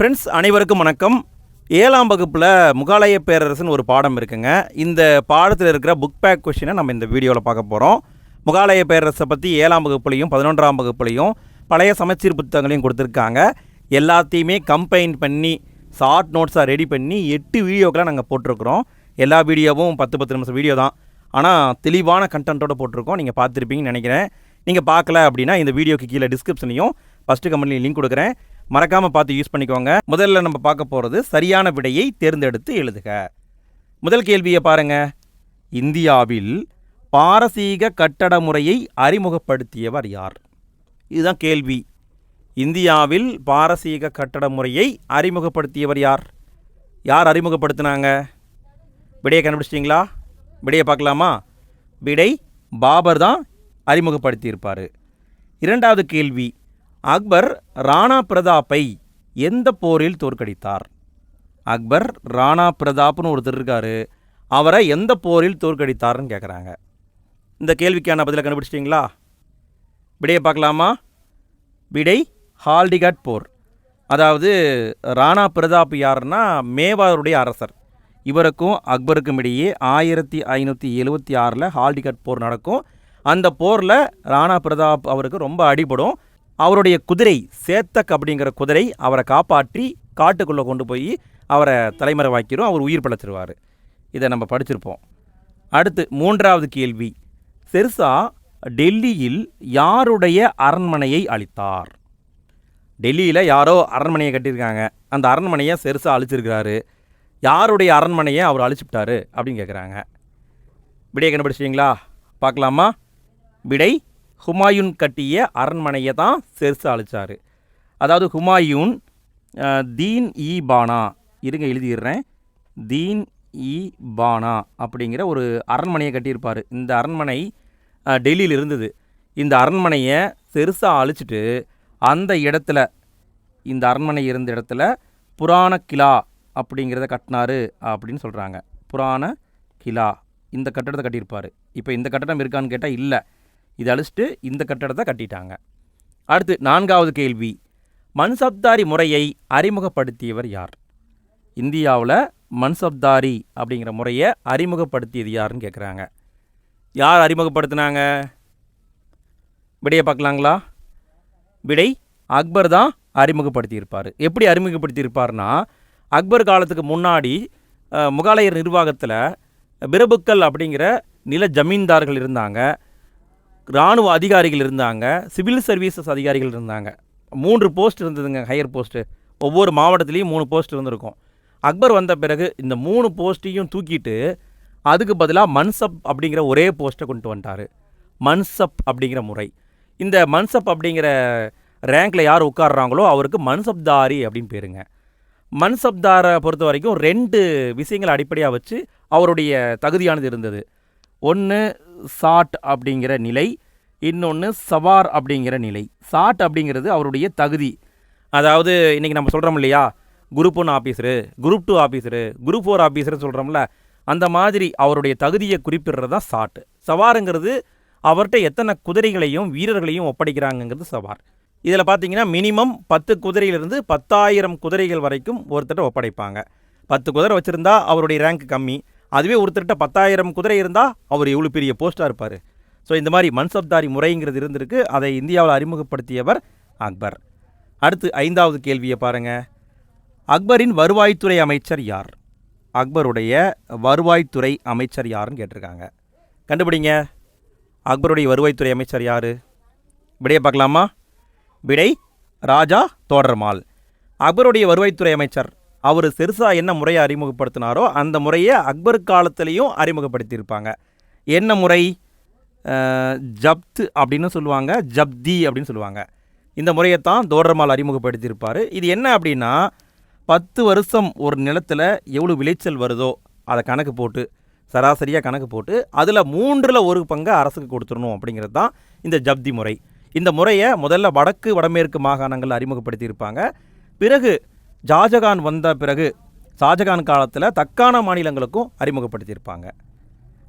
Friends அனைவருக்கும் வணக்கம். ஏழாம் வகுப்பில் முகாலய பேரரசுன்னு ஒரு பாடம் இருக்குங்க. இந்த பாடத்தில் இருக்கிற புக் பேக் கொஷினை நம்ம இந்த வீடியோவில் பார்க்க போகிறோம் முகாலய பேரரசை பற்றி ஏழாம் வகுப்புலையும் பதினொன்றாம் வகுப்புலையும் பழைய சமச்சீர் புத்தகங்களையும் கொடுத்துருக்காங்க. எல்லாத்தையுமே கம்பைன் பண்ணி ஷார்ட் நோட்ஸாக ரெடி பண்ணி எட்டு வீடியோக்கெலாம் நாங்கள் போட்டிருக்கிறோம். எல்லா வீடியோவும் பத்து பத்து நிமிஷம் வீடியோ தான். ஆனால் தெளிவான கண்டென்ட்டோட போட்டிருக்கோம். நீங்கள் பார்த்துருப்பீங்கன்னு நினைக்கிறேன். நீங்கள் பார்க்கல அப்படின்னா இந்த வீடியோக்கு கீழே டிஸ்கிரிப்ஷனையும் ஃபஸ்ட்டு கமெண்ட்லையும் லிங்க் கொடுக்குறேன். மறக்காமல் பார்த்து யூஸ் பண்ணிக்கோங்க. முதல்ல நம்ம பார்க்க போகிறது சரியான விடையை தேர்ந்தெடுத்து எழுதுக. முதல் கேள்வியை பாருங்க. இந்தியாவில் பாரசீக கட்டட முறையை அறிமுகப்படுத்தியவர் யார்? இதுதான் கேள்வி. இந்தியாவில் பாரசீக கட்டட முறையை அறிமுகப்படுத்தியவர் யார்? யார் அறிமுகப்படுத்தினாங்க? விடையை கண்டுபிடிச்சிட்டிங்களா? விடையை பார்க்கலாமா? விடை பாபர் தான் அறிமுகப்படுத்தியிருப்பார். இரண்டாவது கேள்வி. அக்பர் ராணா பிரதாப்பை எந்த போரில் தோற்கடித்தார்? அக்பர் ராணா பிரதாப்னு ஒருத்தர் இருக்காரு. அவரை எந்த போரில் தோற்கடித்தார்னு கேட்குறாங்க இந்த கேள்விக்கான பதிலை கண்டுபிடிச்சிட்டிங்களா? விடையை பார்க்கலாமா? விடை ஹால்டிகட் போர். அதாவது ராணா பிரதாப் யாருன்னா மேவாருடைய அரசர். இவருக்கும் அக்பருக்கும் இடையே ஆயிரத்தி ஐநூற்றி எழுபத்தி ஆறில் ஹால்டிகட் போர் நடக்கும். அந்த போரில் ராணா பிரதாப் அவருக்கு ரொம்ப அடிபடும். அவருடைய குதிரை சேத்தக் அப்படிங்கிற குதிரை அவரை காப்பாற்றி காட்டுக்குள்ளே கொண்டு போய் அவரை தலைமறைவாக்கிரும் அவர் உயிர் பிழைச்சிருவார். இதை நம்ம படிச்சிருப்போம். அடுத்து மூன்றாவது கேள்வி. செர்சா டெல்லியில் யாருடைய அரண்மனையை அளித்தார் டெல்லியில் யாரோ அரண்மனையை கட்டியிருக்காங்க. அந்த அரண்மனையை செருசா அழிச்சிருக்கிறாரு. யாருடைய அரண்மனையை அவர் அழிச்சுட்டாரு அப்படின்னு கேட்குறாங்க விடை கண்டுபிடிச்சிட்டிங்களா? பார்க்கலாமா? விடை ஹுமாயூன் கட்டிய அரண்மனையை தான் செருசா அழிச்சார். அதாவது ஹுமாயூன் தீன் இ பானா இருங்க எழுதிடுறேன். தீன் இ பானா அப்படிங்கிற ஒரு அரண்மனையை கட்டியிருப்பார். இந்த அரண்மனை டெல்லியில் இருந்தது. இந்த அரண்மனையை செருசாக அழிச்சிட்டு அந்த இடத்துல இந்த அரண்மனை இருந்த இடத்துல புராண கிலா அப்படிங்கிறத கட்டினாரு அப்படின்னு சொல்கிறாங்க புராண கிலா இந்த கட்டடத்தை கட்டியிருப்பார். இப்போ இந்த கட்டடம் இருக்கான்னு கேட்டால் இல்லை. இதை அழிச்சிட்டு இந்த கட்டடத்தை கட்டிட்டாங்க. அடுத்து நான்காவது கேள்வி. மன்சப்தாரி முறையை அறிமுகப்படுத்தியவர் யார்? இந்தியாவில் மன்சப்தாரி அப்படிங்கிற முறையை அறிமுகப்படுத்தியது யாருன்னு கேட்குறாங்க யார் அறிமுகப்படுத்தினாங்க? விடையை பார்க்கலாங்களா? விடை அக்பர் தான் அறிமுகப்படுத்தியிருப்பார். எப்படி அறிமுகப்படுத்தியிருப்பார்னா அக்பர் காலத்துக்கு முன்னாடி முகாலயர் நிர்வாகத்தில் பிரபுக்கள் அப்படிங்கிற நில ஜமீன்தார்கள் இருந்தாங்க. இராணுவ அதிகாரிகள் இருந்தாங்க சிவில் சர்வீசஸ் அதிகாரிகள் இருந்தாங்க. மூன்று போஸ்ட் இருந்ததுங்க ஹையர் போஸ்ட்டு ஒவ்வொரு மாவட்டத்துலேயும் மூணு போஸ்ட் இருந்திருக்கும். அக்பர் வந்த பிறகு இந்த மூணு போஸ்ட்டையும் தூக்கிட்டு அதுக்கு பதிலாக மன்சப் அப்படிங்கிற ஒரே போஸ்ட்டை கொண்டு வந்துட்டார். மன்சப் அப்படிங்கிற முறை. இந்த மன்சப் அப்படிங்கிற ரேங்க்கில் யார் உட்கார்றாங்களோ அவருக்கு மன்சப்தாரி அப்படின்னு பேருங்க. மன்சப்தாரை பொறுத்த வரைக்கும் ரெண்டு விஷயங்களை அடிப்படையாக வச்சு அவருடைய தகுதியானது இருந்தது. ஒன்று சாட் அப்படிங்கிற நிலை இன்னொன்று சவார் அப்படிங்கிற நிலை. சாட் அப்படிங்கிறது அவருடைய தகுதி. அதாவது இன்றைக்கி நம்ம சொல்கிறோம் இல்லையா? Group one officer group two officer group four ஆஃபீஸர்னு சொல்கிறோம்ல அந்த மாதிரி அவருடைய தகுதியை குறிப்பிடுறது தான் சாட். சவாருங்கிறது அவர்கிட்ட எத்தனை குதிரைகளையும் வீரர்களையும் ஒப்படைக்கிறாங்கங்கிறது சவார். இதில் பார்த்தீங்கன்னா மினிமம் பத்து குதிரையிலிருந்து பத்தாயிரம் குதிரைகள் வரைக்கும் ஒருத்தர்கிட்ட ஒப்படைப்பாங்க. பத்து குதிரை வச்சுருந்தா அவருடைய ரேங்க் கம்மி. அதுவே ஒருத்தர்கிட்ட பத்தாயிரம் குதிரை இருந்தால் அவர் எவ்வளோ பெரிய போஸ்ட்டாக இருப்பார். ஸோ இந்த மாதிரி மன்சப்தாரி முறைங்கிறது இருந்திருக்கு. அதை இந்தியாவில் அறிமுகப்படுத்தியவர் அக்பர். அடுத்து ஐந்தாவது கேள்வியை பாருங்கள் அக்பரின் வருவாய்த்துறை அமைச்சர் யார்? அக்பருடைய வருவாய்த்துறை அமைச்சர் யாருன்னு கேட்டிருக்காங்க. கண்டுபிடிங்க. அக்பருடைய வருவாய்த்துறை அமைச்சர் யார்? விடையை பார்க்கலாமா? விடை ராஜா தோடர்மால். அக்பருடைய வருவாய்த்துறை அமைச்சர் அவர் செருசா என்ன முறையை அறிமுகப்படுத்தினாரோ அந்த முறையை அக்பர் காலத்திலையும் அறிமுகப்படுத்தியிருப்பாங்க. என்ன முறை? ஜப்த் அப்படின்னு சொல்லுவாங்க ஜப்தி அப்படின்னு சொல்லுவாங்க. இந்த முறையை தான் தோடர்மால் அறிமுகப்படுத்தியிருப்பார். இது என்ன அப்படின்னா பத்து வருஷம் ஒரு நிலத்தில் எவ்வளோ விளைச்சல் வருதோ அதை கணக்கு போட்டு சராசரியாக கணக்கு போட்டு அதில் மூன்றில் ஒரு பங்கை அரசுக்கு கொடுத்துடணும் அப்படிங்கிறது தான் இந்த ஜப்தி முறை. இந்த முறையை முதல்ல வடக்கு வடமேற்கு மாகாணங்கள் அறிமுகப்படுத்தியிருப்பாங்க. பிறகு ஷாஜகான் வந்த பிறகு ஷாஜகான் காலத்தில் தக்கான மாநிலங்களுக்கும் அறிமுகப்படுத்தியிருப்பாங்க.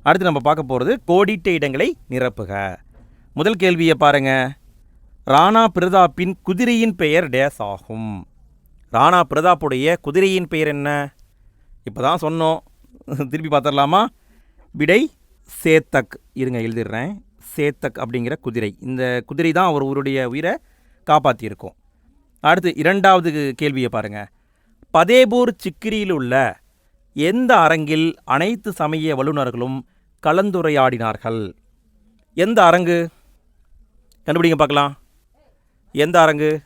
அடுத்து நம்ம பார்க்க போகிறது கோடிட்ட இடங்களை நிரப்புக. முதல் கேள்வியை பாருங்க. ராணா பிரதாப்பின் குதிரையின் பெயர் டேஸ் ஆகும். ராணா பிரதாப்புடைய குதிரையின் பெயர் என்ன? இப்போ தான் சொன்னோம். திருப்பி பார்த்துடலாமா? விடை சேத்தக். இருங்க எழுதிடுறேன். சேத்தக் அப்படிங்கிற குதிரை. இந்த குதிரை தான் அவர் ஊருடைய உயிரை காப்பாற்றியிருக்கும் அடுத்து இரண்டாவது கேள்வியை பாருங்கள் பதேபூர் சிக்கிரியில் உள்ள எந்த அரங்கில் அனைத்து சமய வல்லுநர்களும் கலந்துரையாடினார்கள்? எந்த அரங்கு? கண்டுபிடிங்க பார்க்கலாம். எந்த அரங்கு?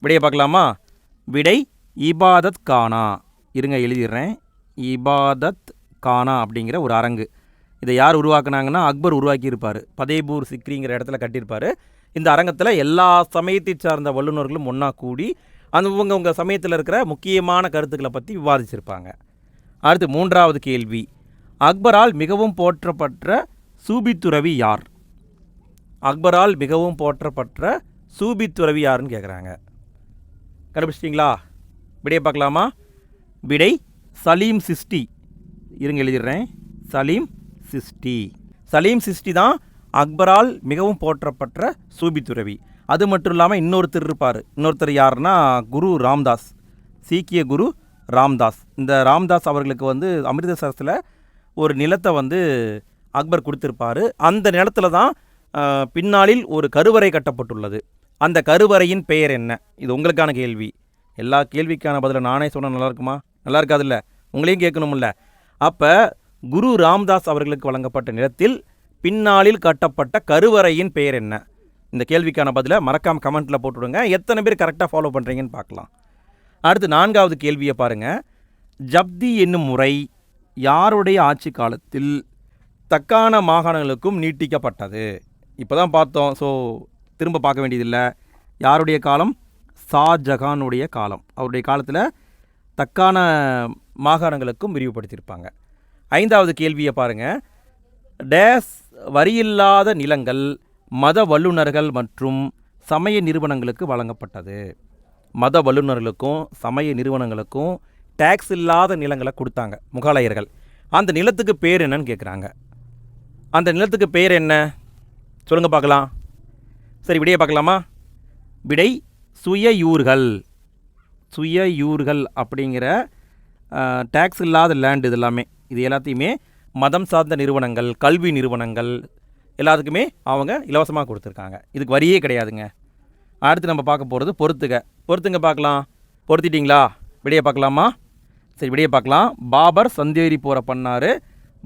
விடையை பார்க்கலாமா? விடை இபாதத் கானா. இருங்க எழுதிடுறேன். இபாதத் கானா அப்படிங்கிற ஒரு அரங்கு. இதை யார் உருவாக்குனாங்கன்னா அக்பர் உருவாக்கியிருப்பார். பதேபூர் சிக்ரிங்கிற இடத்துல கட்டியிருப்பார். இந்த அரங்கத்தில் எல்லா சமயத்தை சார்ந்த வல்லுநர்களும் ஒன்றா கூடி அந்த உங்க உங்கள் சமயத்தில் இருக்கிற முக்கியமான கருத்துக்களை பற்றி விவாதிச்சிருப்பாங்க. அடுத்து மூன்றாவது கேள்வி. அக்பரால் மிகவும் போற்றப்பட்ட சூபித்துறவி யார்? அக்பரால் மிகவும் போற்றப்பட்ட சூபித்துறவி யாருன்னு கேட்குறாங்க கண்டுபிடிச்சிட்டிங்களா? விடையை பார்க்கலாமா? விடை சலீம் சிஸ்டி. இருங்க எழுதிடுறேன். சலீம் சிஸ்டி. சலீம் சிஸ்டி தான் அக்பரால் மிகவும் போற்றப்பட்ட சூபித்துறவி அது மட்டும் இல்லாமல் இன்னொருத்தர் இருப்பார். இன்னொருத்தர் யாருன்னா குரு ராம்தாஸ். சீக்கிய குரு ராம்தாஸ். இந்த ராம்தாஸ் அவர்களுக்கு வந்து அமிர்தசரஸில் ஒரு நிலத்தை வந்து அக்பர் கொடுத்துருப்பாரு. அந்த நிலத்தில் தான் பின்னாளில் ஒரு கருவறை கட்டப்பட்டுள்ளது. அந்த கருவறையின் பெயர் என்ன? இது உங்களுக்கான கேள்வி. எல்லா கேள்விக்கான பதிலை நானே சொன்னால் நல்லா இருக்குமா? நல்லா இருக்காதுல்ல? உங்களையும் கேட்கணும்ல. அப்போ குரு ராம்தாஸ் அவர்களுக்கு வழங்கப்பட்ட நிலத்தில் பின்னாளில் கட்டப்பட்ட கருவறையின் பெயர் என்ன? இந்த கேள்விக்கான பதிலை மறக்காம கமெண்ட்டில் போட்டுவிடுங்க எத்தனை பேர் கரெக்டாக ஃபாலோ பண்ணுறீங்கன்னு பார்க்கலாம். அடுத்து நான்காவது கேள்வியை பாருங்கள் ஜப்தி என்னும் முறை யாருடைய ஆட்சி காலத்தில் தக்கான மாகாணங்களுக்கும் நீட்டிக்கப்பட்டது? இப்போ தான் பார்த்தோம். ஸோ திரும்ப பார்க்க வேண்டியதில்லை. யாருடைய காலம்? ஷாஜகானுடைய காலம். அவருடைய காலத்தில் தக்கான மாகாணங்களுக்கும் விரிவுபடுத்தியிருப்பாங்க. ஐந்தாவது கேள்வியை பாருங்கள் டேஸ் வரியில்லாத நிலங்கள் மத வல்லுநர்கள் மற்றும் சமய நிறுவனங்களுக்கு வழங்கப்பட்டது. மத வல்லுநர்களுக்கும் சமய நிறுவனங்களுக்கும் டேக்ஸ் இல்லாத நிலங்களை கொடுத்தாங்க முகலாயர்கள். அந்த நிலத்துக்கு பேர் என்னன்னு கேட்குறாங்க அந்த நிலத்துக்கு பேர் என்ன? சொல்லுங்கள் பார்க்கலாம். சரி விடையை பார்க்கலாமா? விடை சுயயூர்கள். சுயயூர்கள் அப்படிங்கிற டேக்ஸ் இல்லாத லேண்ட் இது எல்லாமே. இது எல்லாத்தையுமே மதம் சார்ந்த நிறுவனங்கள் கல்வி நிறுவனங்கள் எல்லாத்துக்குமே அவங்க இலவசமாக கொடுத்துருக்காங்க. இதுக்கு வரியே கிடையாதுங்க. அடுத்து நம்ம பார்க்க போகிறது பொறுத்துக. பொறுத்துங்க பார்க்கலாம். பொருத்திட்டிங்களா விடிய பார்க்கலாமா? சரி விடிய பார்க்கலாம். பாபர் சந்தேரி போகிற பண்ணார்.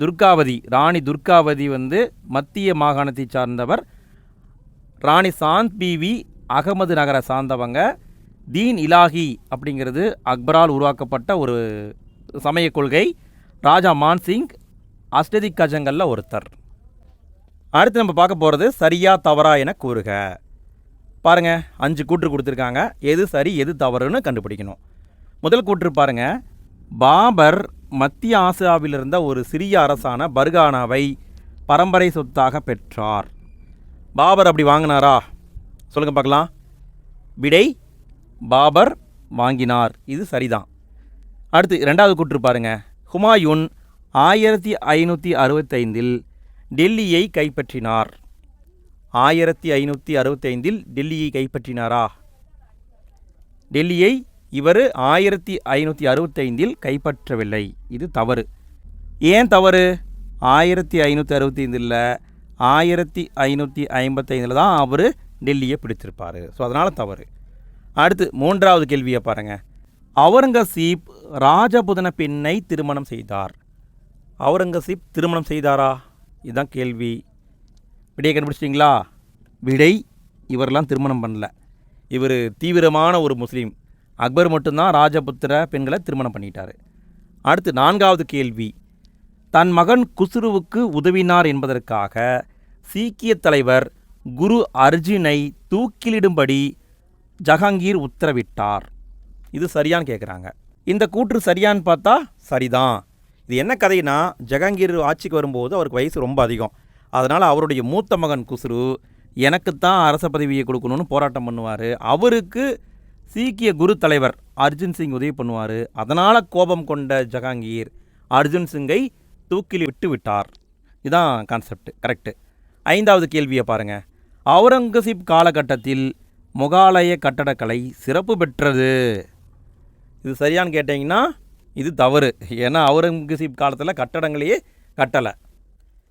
துர்காவதி ராணி துர்காவதி வந்து மத்திய மாகாணத்தை சார்ந்தவர். ராணி சாந்த் பிவி அகமது நகரை சார்ந்தவங்க. தீன் இலாஹி அப்படிங்கிறது அக்பரால் உருவாக்கப்பட்ட ஒரு சமய கொள்கை. ராஜா மான்சிங் அஷ்டதி கஜங்களில் ஒருத்தர். அடுத்து நம்ம பார்க்க போகிறது சரியா தவறா என கூறுக. பாருங்க அஞ்சு கூற்று கொடுத்துருக்காங்க. எது சரி எது தவறுன்னு கண்டுபிடிக்கணும். முதல் கூற்று பாருங்க. பாபர் மத்திய ஆசியாவில் இருந்த ஒரு சிறிய அரசான பர்கானாவை பரம்பரை சொத்தாக பெற்றார். பாபர் அப்படி வாங்கினாரா? சொல்லுங்கள் பார்க்கலாம். விடை பாபர் வாங்கினார். இது சரிதான். அடுத்து ரெண்டாவது கூற்று பாருங்க. ஹுமாயூன் ஆயிரத்தி ஐநூற்றி அறுபத்தைந்தில் டெல்லியை கைப்பற்றினார். ஆயிரத்தி ஐநூற்றி அறுபத்தைந்தில் டெல்லியை கைப்பற்றினாரா? டெல்லியை இவர் ஆயிரத்தி ஐநூற்றி அறுபத்தைந்தில் கைப்பற்றவில்லை. இது தவறு. ஏன் தவறு? ஆயிரத்தி ஐநூற்றி அறுபத்தைந்தில் ஆயிரத்தி ஐநூற்றி ஐம்பத்தைந்தில் தான் அவர் டெல்லியை பிடிச்சிருப்பார் ஸோ அதனால் தவறு. அடுத்து மூன்றாவது கேள்வியை பாருங்கள் அவுரங்கசீப் ராஜபுதன பெண்ணை திருமணம் செய்தார். அவுரங்கசீப் திருமணம் செய்தாரா? இதுதான் கேள்வி. விடையை கண்டுபிடிச்சிட்டிங்களா? விடை இவரெல்லாம் திருமணம் பண்ணல. இவர் தீவிரமான ஒரு முஸ்லீம். அக்பர் மட்டும்தான் ராஜபுத்திர பெண்களை திருமணம் பண்ணிட்டார். அடுத்து நான்காவது கேள்வி. தன் மகன் குசுருவுக்கு உதவினார் என்பதற்காக சீக்கிய தலைவர் குரு அர்ஜுனை தூக்கிலிடும்படி ஜஹாங்கீர் உத்தரவிட்டார். இது சரியான்னு கேட்குறாங்க இந்த கூற்று சரியான்னு பார்த்தா சரிதான். இது என்ன கதைனா ஜஹாங்கீர் ஆட்சிக்கு வரும்போது அவருக்கு வயசு ரொம்ப அதிகம். அதனால் அவருடைய மூத்த மகன் குஸ்ரு எனக்குத்தான் அரச பதவியை கொடுக்கணும்னு போராட்டம் பண்ணுவார். அவருக்கு சீக்கிய குரு தலைவர் அர்ஜுன் சிங் உதவி பண்ணுவார். அதனால் கோபம் கொண்ட ஜஹாங்கீர் அர்ஜுன் சிங்கை தூக்கில் விட்டு விட்டார். இதான் கான்செப்ட் கரெக்டு ஐந்தாவது கேள்வியை பாருங்கள் அவுரங்கசீப் காலகட்டத்தில் முகாலய கட்டடக்கலை சிறப்பு பெற்றது. இது சரியான்னு கேட்டிங்கன்னா இது தவறு. ஏன்னா அவுரங்கசீப் காலத்தில் கட்டடங்களையே கட்டலை.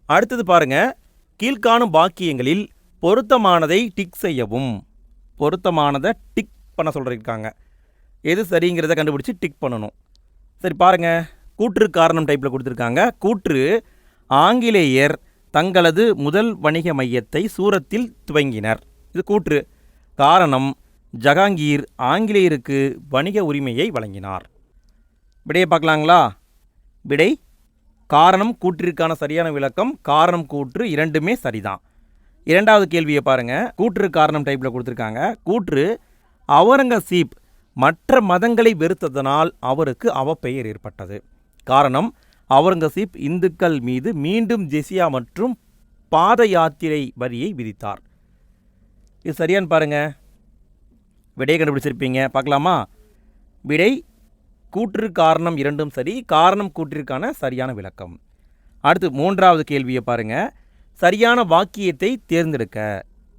அடுத்தது பாருங்கள் கீழ்காணும் பாக்கியங்களில் பொருத்தமானதை டிக் செய்யவும். பொருத்தமானதை டிக் பண்ண சொல்லியிருக்காங்க எது சரிங்கிறத கண்டுபிடிச்சி டிக் பண்ணணும். சரி பாருங்கள் கூற்று காரணம் டைப்பில் கொடுத்துருக்காங்க. கூற்று ஆங்கிலேயர் தங்களது முதல் வணிக மையத்தை சூரத்தில் துவங்கினர். இது கூற்று. காரணம் ஜஹாங்கீர் ஆங்கிலேயருக்கு வணிக உரிமையை வழங்கினார். விடையை பார்க்கலாங்களா? விடை காரணம் கூற்றிற்கான சரியான விளக்கம் காரணம் கூற்று இரண்டுமே சரிதான். இரண்டாவது கேள்வியை பாருங்க. கூற்று காரணம் டைப்பில் கொடுத்துருக்காங்க. கூற்று அவுரங்கசீப் மற்ற மதங்களை வெறுத்ததனால் அவருக்கு அவப்பெயர் ஏற்பட்டது. காரணம் அவுரங்கசீப் இந்துக்கள் மீது மீண்டும் ஜெசியா மற்றும் பாத யாத்திரை வரியை விதித்தார். இது சரியான்னு பாருங்க. விடையை கண்டுபிடிச்சிருப்பீங்க. பார்க்கலாமா? விடை கூற்று காரணம் இரண்டும் சரி காரணம் கூற்றிற்கான சரியான விளக்கம். அடுத்து மூன்றாவது கேள்வியை பாருங்க. சரியான வாக்கியத்தை தேர்ந்தெடுக்க.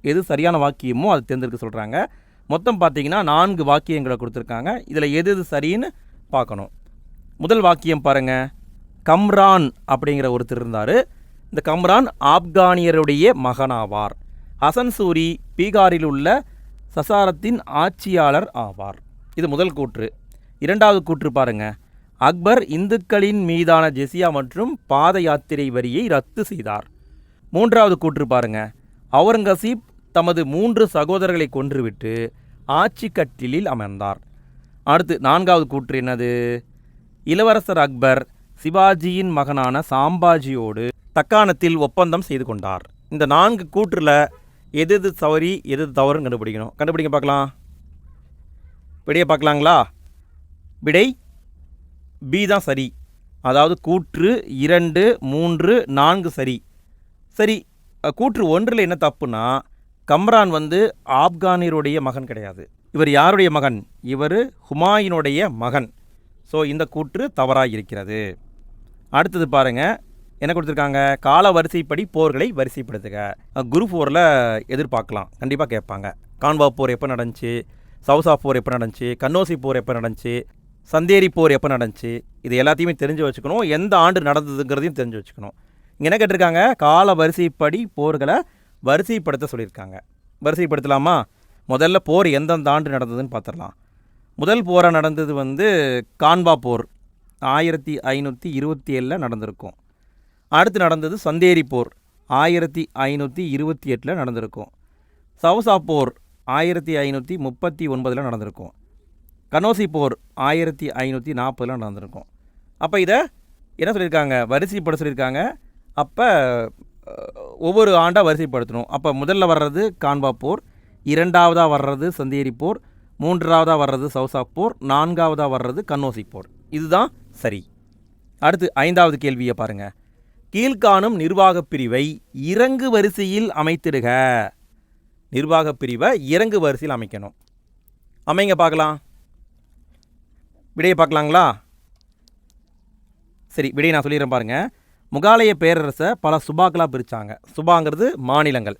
எது சரியான வாக்கியமோ அதை தேர்ந்தெடுக்க சொல்கிறாங்க மொத்தம் பார்த்தீங்கன்னா நான்கு வாக்கியங்களை கொடுத்துருக்காங்க. இதில் எது எது சரின்னு பார்க்கணும். முதல் வாக்கியம் பாருங்க. கம்ரான் அப்படிங்கிற ஒருத்தர் இருந்தார். இந்த கம்ரான் ஆப்கானியருடைய மகனாவார். ஹசன் சூரி பீகாரில் உள்ள சசாரத்தின் ஆட்சியாளர் ஆவார். இது முதல் கூற்று. இரண்டாவது கூற்று பாருங்க. அக்பர் இந்துக்களின் மீதான ஜெசியா மற்றும் பாத யாத்திரை வரியை ரத்து செய்தார். மூன்றாவது கூற்று பாருங்க. அவுரங்கசீப் தமது மூன்று சகோதரர்களை கொன்றுவிட்டு ஆட்சி கட்டிலில் அமர்ந்தார். அடுத்து நான்காவது கூற்று என்னது? இளவரசர் அக்பர் சிவாஜியின் மகனான சாம்பாஜியோடு தக்காணத்தில் ஒப்பந்தம் செய்து கொண்டார். இந்த நான்கு கூற்றில் எது எது சவரி எது எது தவறுன்னு கண்டுபிடிக்கணும். கண்டுபிடிக்க பார்க்கலாம். விடையை பார்க்கலாங்களா? விடை பி தான் சரி. அதாவது கூற்று இரண்டு மூன்று நான்கு சரி. சரி கூற்று ஒன்றில் என்ன தப்புனா கம்ரான் வந்து ஆப்கானியருடைய மகன் கிடையாது. இவர் யாருடைய மகன்? இவர் ஹுமாயூனுடைய மகன். ஸோ இந்த கூற்று தவறாக இருக்கிறது. அடுத்தது பாருங்கள் என்ன கொடுத்துருக்காங்க? கால வரிசைப்படி போர்களை வரிசைப்படுத்துக. குரு போரில் எதிர்பார்க்கலாம். கண்டிப்பாக கேட்பாங்க. கான்வா போர் எப்போ நடந்துச்சு? சவுசா போர் எப்போ நடந்துச்சு? கன்னோசி போர் எப்போ நடந்துச்சு? சந்தேரி போர் எப்போ நடந்துச்சு? இது எல்லாத்தையுமே தெரிஞ்சு வச்சுக்கணும். எந்த ஆண்டு நடந்ததுங்கிறதையும் தெரிஞ்சு வச்சுக்கணும். இங்கே என்ன கேட்டிருக்காங்க? கால வரிசைப்படி போர்களை வரிசைப்படுத்த சொல்லியிருக்காங்க. வரிசைப்படுத்தலாமா? முதல்ல போர் எந்தெந்த ஆண்டு நடந்ததுன்னு பார்த்துடலாம். முதல் போராக நடந்தது வந்து கான்வா போர். ஆயிரத்தி ஐநூற்றி இருபத்தி ஏழில் நடந்திருக்கும். அடுத்து நடந்தது சந்தேரி போர். ஆயிரத்தி ஐநூற்றி இருபத்தி எட்டில் நடந்திருக்கும். சவுசா போர் ஆயிரத்தி ஐநூற்றி முப்பத்தி ஒன்பதில் நடந்திருக்கும். கனோசி போர் ஆயிரத்தி ஐநூற்றி நாற்பதில் நடந்திருக்கும். அப்போ இதை என்ன சொல்லியிருக்காங்க வரிசைப்பட சொல்லியிருக்காங்க அப்போ ஒவ்வொரு ஆண்டாக வரிசைப்படுத்தணும். அப்போ முதல்ல வர்றது கான்வா போர் இரண்டாவதாக வர்றது சந்தேரி போர் மூன்றாவதாக வர்றது சவுசா போர் நான்காவதாக வர்றது கன்னோசி போர். இதுதான் சரி. அடுத்து ஐந்தாவது கேள்வியை பாருங்கள் கீழ்காணும் நிர்வாகப் பிரிவை இறங்கு வரிசையில் அமைத்திடுக. நிர்வாகப் பிரிவை இறங்கு வரிசையில் அமைக்கணும். அமைங்க பார்க்கலாம். விடையை பார்க்கலாங்களா? சரி விடையை நான் சொல்லிடுறேன் பாருங்கள் முகாலய பேரரசை பல சுபாக்களாக பிரித்தாங்க சுபாங்கிறது மாநிலங்கள்.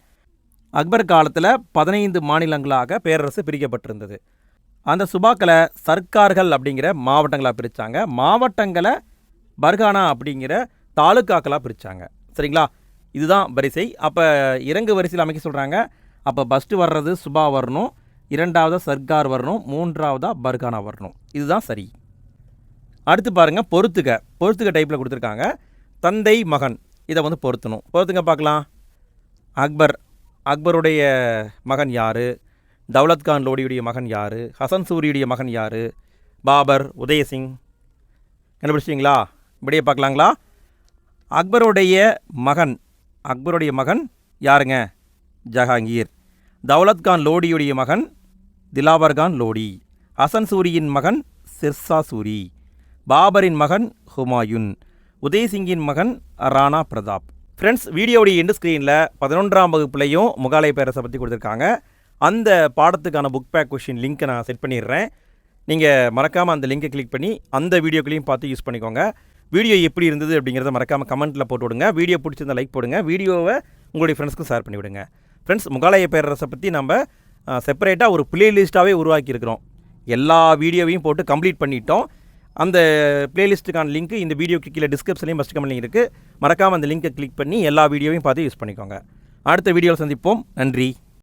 அக்பர் காலத்தில் பதினைந்து மாநிலங்களாக பேரரசு பிரிக்கப்பட்டிருந்தது. அந்த சுபாக்களை சர்க்கார்கள் அப்படிங்கிற மாவட்டங்களாக பிரித்தாங்க மாவட்டங்களை பர்கானா அப்படிங்கிற தாலுக்காக்களாக பிரித்தாங்க சரிங்களா? இதுதான் வரிசை. அப்போ இறங்கு வரிசையில் அமைக்க சொல்கிறாங்க அப்போ ஃபஸ்ட்டு வர்றது சுபா வரணும். இரண்டாவதாக சர்க்கார் வரணும் மூன்றாவதாக பர்கானா வரணும். இதுதான் சரி. அடுத்து பாருங்கள் பொறுத்துக. பொறுத்துக டைப்பில் கொடுத்துருக்காங்க. தந்தை மகன். இதை வந்து பொருத்தணும். பொறுத்துங்க பார்க்கலாம். அக்பர். அக்பருடைய மகன் யார்? தௌலத் கான் லோடியுடைய மகன் யார்? ஹசன் சூரியுடைய மகன் யார்? பாபர் உதயசிங். கண்டுபிடிச்சிங்களா இப்படியே பார்க்கலாங்களா? அக்பருடைய மகன். அக்பருடைய மகன் யாருங்க? ஜஹாங்கீர். தௌலத் கான் லோடியுடைய மகன் திலாவர்கான் லோடி. ஹசன் சூரியின் மகன் சிர்சா சூரி. பாபரின் மகன் ஹுமாயூன். உதயசிங்கின் மகன் ராணா பிரதாப். ஃப்ரெண்ட்ஸ் வீடியோடைய எண்டு ஸ்க்ரீனில் பதினொன்றாம் வகுப்புலையும் முகாலய பேரரசை பற்றி கொடுத்துருக்காங்க. அந்த பாடத்துக்கான புக் பேக் கொஷின் லிங்க்கை நான் செட் பண்ணிடுறேன். நீங்கள் மறக்காமல் அந்த லிங்கை கிளிக் பண்ணி அந்த வீடியோக்களையும் பார்த்து யூஸ் பண்ணிக்கோங்க. வீடியோ எப்படி இருந்தது அப்படிங்கிறத மறக்காமல் கமெண்ட்டில் போட்டு விடுங்க. வீடியோ பிடிச்சிருந்தால் லைக் போடுங்க. வீடியோவை உங்களுடைய ஃப்ரெண்ட்ஸ்க்கும் ஷேர் பண்ணிவிடுங்க. ஃப்ரெண்ட்ஸ் முகாலய பேரரசை பற்றி நம்ம செப்பரேட்டாக ஒரு பிளேலிஸ்ட்டாகவே உருவாக்கியிருக்கிறோம். எல்லா வீடியோவையும் போட்டு கம்ப்ளீட் பண்ணிட்டோம். அந்த பிளேலிஸ்ட்டுக்கான லிங்க் இந்த வீடியோக்கு கீழே டிஸ்கிரிப்ஷன்லையும் ஃபஸ்ட் கமெண்ட் இருக்குது மறக்காமல் அந்த லிங்கை கிளிக் பண்ணி எல்லா வீடியோவையும் பார்த்து யூஸ் பண்ணிக்கோங்க. அடுத்த வீடியோவில் சந்திப்போம். நன்றி.